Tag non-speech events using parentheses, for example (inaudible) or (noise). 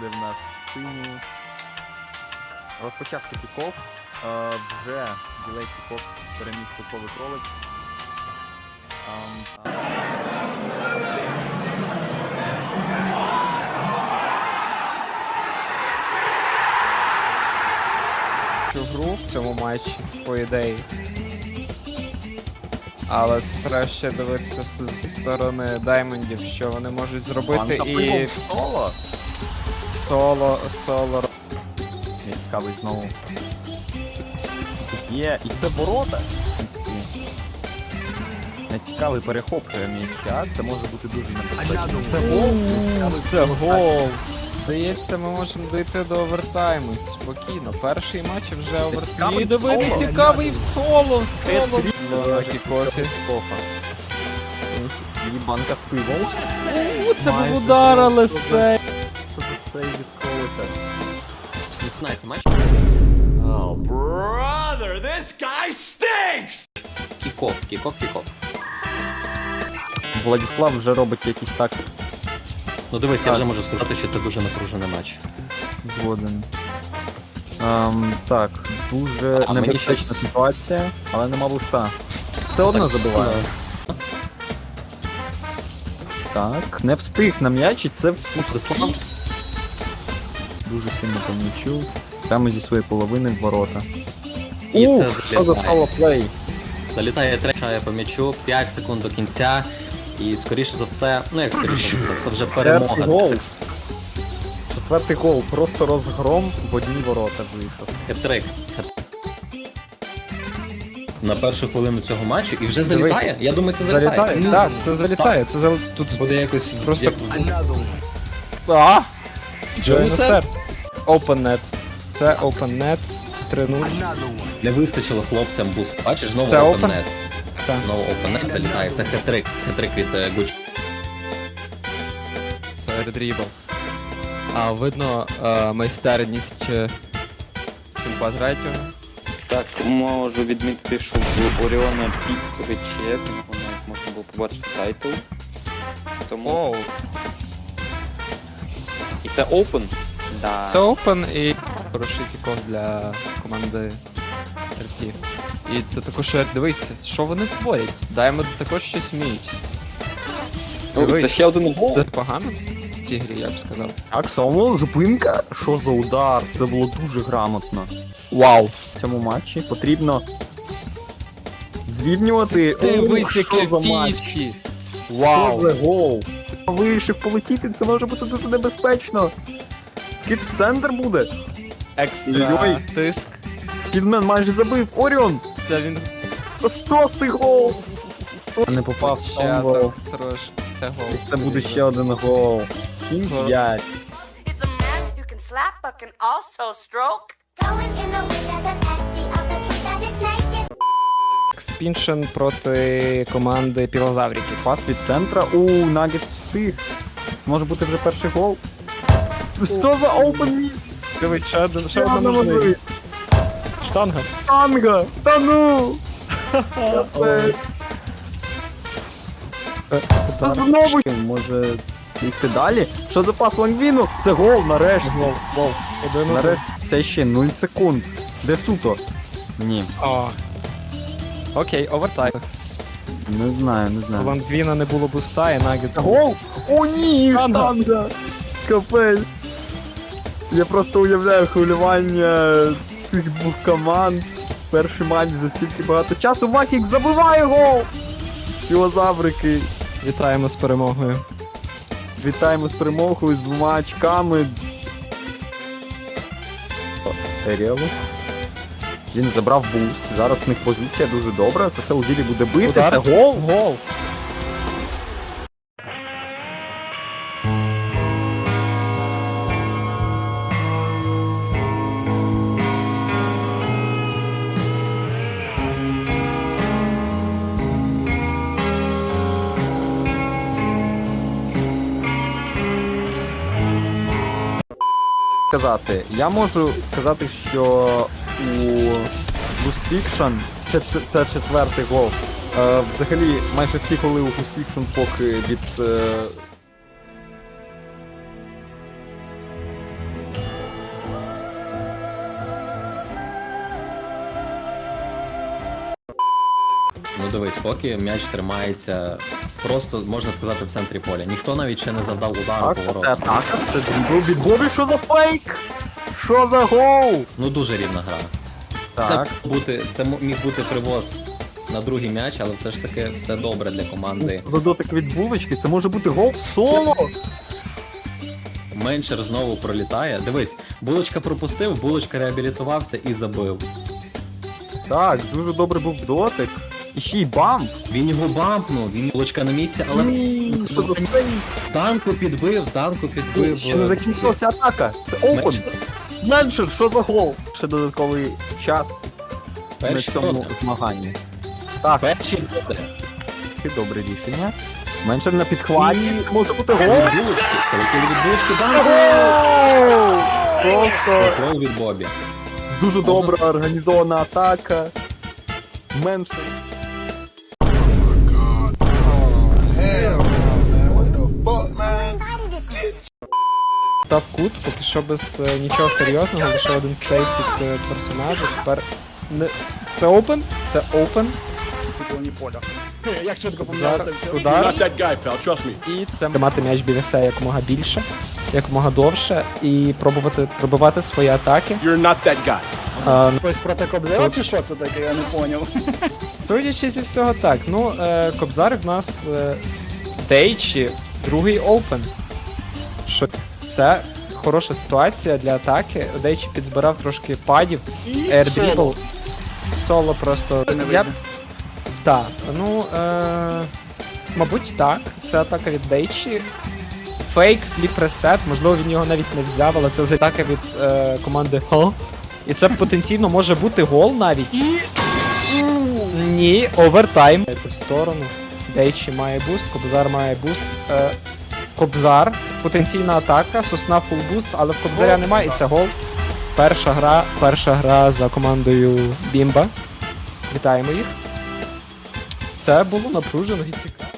буде в нас сині. Розпочався кікоф. Е, вже ділей кікоф переміг топовий кролик. Гру в цьому матчі, по ідеї. Але це треба ще дивитися з, зі сторони Даймондів, що вони можуть зробити Пан і соло. Соло, соло. Я цікавий знову. Є, і це ворота. в принципі. Цікавий перехоплює м'яча, це може бути дуже небезпечно. Це гол. Це гол. Здається, ми можемо дійти до овертайму. Спокійно. Перший матч вже овертайм. І дивити цікавий в соло, в соло. Це кікофа. І банка з пивом. У, це був удар, але сей. Що це сейв від кролика? Починається матч. Oh, brother, this guy stinks! Кіков, кіков, кіков. Владислав вже робить якийсь так Ну дивись, я Так. вже можу сказати, що це дуже напружений матч. згоден. Ем, так, дуже А, мені небезпечна щось- ситуація, але нема буста. Все одно забиває. Так, не встиг на м'яч, і це в Владислав, дуже сильно по м'ячу. Прямо зі своєї половини в ворота. І Ух, це що за залітає. соло плей? залітає трешає по м'ячу, 5 секунд до кінця. І скоріше за все, ну як скоріше за все, це вже перемога. гол. Six Six. Четвертий гол, просто розгром в одні ворота вийшов. Хет-трик. На першу хвилину цього матчу і вже Дивись. залітає. Я думаю, це залітає. Залітає. Ну, Так, це залітає. Це зал... тут Буде якось Просто- як... А! Джонсер? OpenNet. Це OpenNet 3.0. не вистачило хлопцям буст. Бачиш, знову Це open open? Так. Знову open net залітає. Це хет-трик. Хет-трик від е, Гуч. Це редрібл. А видно е, майстерність е, третього. Так, можу відмітити, що в Оріона пік рече, навіть можна було побачити тайтл. Тому... І це open. Да. Це Open і хороший кіков для команди RT. І це також дивися, що вони творять. Даймонд також щось вміють. Ну, дивись. це ще один гол. Це погано в цій грі, я б сказав. Так, соло, зупинка. Що за удар? Це було дуже грамотно. Вау! В цьому матчі потрібно зрівнювати. Дивись, яке за матч. фіфті! Що Вау! за гол? Вирішив полетіти, це може бути дуже небезпечно. Скид в центр буде. Екстра тиск. Кідмен майже забив. Оріон! Це він Шостий гол! Не попав ще гол. так трошки. Це гол. І це буде ще один гол. 7-5. It's a man who can slap but can also stroke. Going in the wind as a patty of the truth that is naked. Експіншн проти команди пілозавріків. Пас від центра. У Нагетс встиг. Це може бути вже перший гол. Що за open міс? Дивись, ще один, ще Штанга один можливий. можливість. Штанга. Танга! Та ну! (laughs) Капець. Це знову може їхати далі. Що за пас Лангвіну? Це гол нарешті. Гол, гол. Один Нарешті. Все ще 0 секунд. Де суто? Ні, А. Окей, овертайм. не знаю, не знаю. Лангвіна не було буста, і Нагетс. Гол! О ні! Штанга. Штанга! Капець! Я просто уявляю хвилювання цих двох команд. Перший матч за стільки багато часу. Вахік забиває гол! Філозаврики. Вітаємо з перемогою. Вітаємо з перемогою з двома очками. Еріалу. Він забрав буст. Зараз у них позиція дуже добра. ССЛ Вілі буде бити. Удар. Це гол. Гол. Сказати. Я можу сказати, що у Fiction це, це, це четвертий гол. Е, взагалі, майже всі голи у Fiction поки від. Е... дивись, поки м'яч тримається просто, можна сказати, в центрі поля. Ніхто навіть ще не завдав удару Так, по воротах. атака, це дрібл від Бобі, що за фейк? Що за гол? Ну дуже рівна гра. Так. Це бути, це міг бути привоз на другий м'яч, але все ж таки все добре для команди. За дотик від булочки, це може бути гол соло. Меншер знову пролітає. Дивись, булочка пропустив, булочка реабілітувався і забив. Так, дуже добре був дотик. І ще й бамп. Він його бампнув, він булочка на місці, але Ні, що за сейв? танку підбив, танку підбив. Ще не е, закінчилася атака. Це опен. Меншер. Меншер, що за гол? Ще додатковий час на Перший цьому змаганні. Так, добре. таке добре рішення. Меншер на підхваті, це може бути гол. з булочки, це від булочки танку. Гол! Просто від Бобі. дуже добра організована атака. Меншер. Став кут, поки що без е, нічого серйозного, лише один сейф від е, персонажа. Тепер не... Це опен, це опен. Як швидко Зараз помінявся удар. Not that guy, pal. Trust me. І це тримати м'яч біля себе якомога більше, якомога довше, і пробувати пробивати свої атаки. You're not that guy. Е, Хтось проти Кобзева чи що це таке, я не поняв. Судячи зі всього так, ну, е, Кобзар в нас е, Дейчі, другий опен. Що це хороша ситуація для атаки. Дейчі підзбирав трошки падів, Air Соло просто. Я Так, ну. Е, мабуть, так. Це атака від Дейчі. Фейк, фліп ресет, можливо, він його навіть не взяв, але це атака від е, команди Хо. І це потенційно може бути гол навіть. Ні, овертайм. Це в сторону. Дейчі має буст, Кобзар має буст. Е, Кобзар, потенційна атака, сосна фулбуст, але в Кобзаря немає, і це гол. Перша гра, перша гра за командою Бімба. Вітаємо їх. Це було напружено і цікаво.